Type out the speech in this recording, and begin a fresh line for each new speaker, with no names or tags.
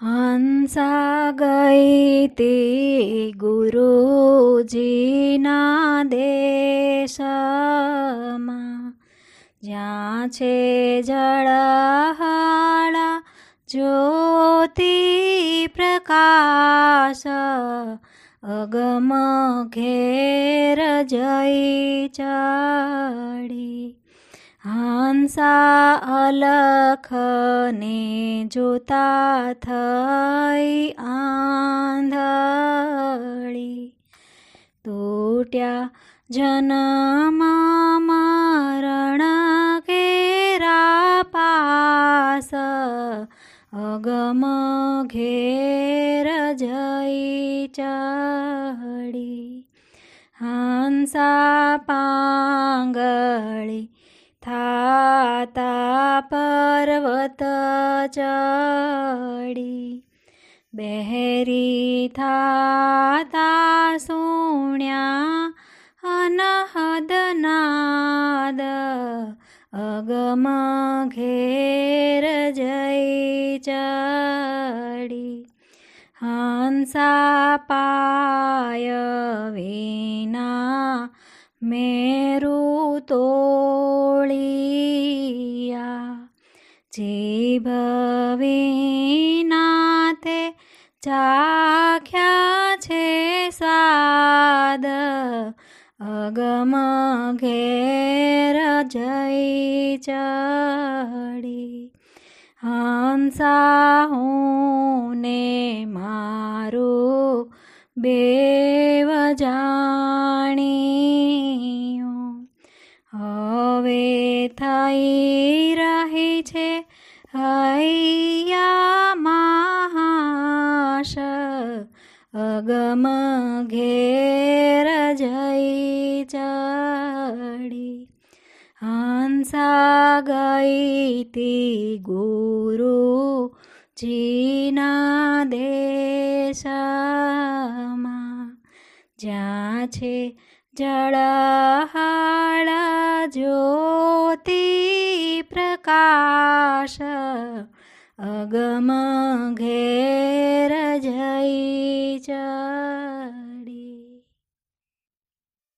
હંસા ગઈ તે ગુરુજીના દેશમાં જ્યાં છે જળહાળા જ્યોતિ પ્રકાશ અગમ ઘેર જઈ ચડી હંસા અલખને જોતા થઈ આંધળી તૂટ્યા જન્મ મરણ કેરા પાસ અગમ ઘેર જઈ ચડી હંસા પાંગળી થાતા પર્વત ચડી. બહેરી થાતા સુણ્યા અનહદ નાદ અગમ ઘેર જઈ ચડી. હંસા પાય વિના મેરુ તોળિયા જીભ વિના તે ચાખ્યા છે સ્વાદ અગમ ઘેર જઈ ચડી. હંસા હું ને મારું બેવ હૈયા મહાશ, અગમ ઘેર જઈ ચડી. હંસા ગઈતી ગુરુ જીના દેશમાં, જ્યાં છે જળહાળા જ્યોતિ પ્રકાશ. અગમ ઘેર જઈ ચડી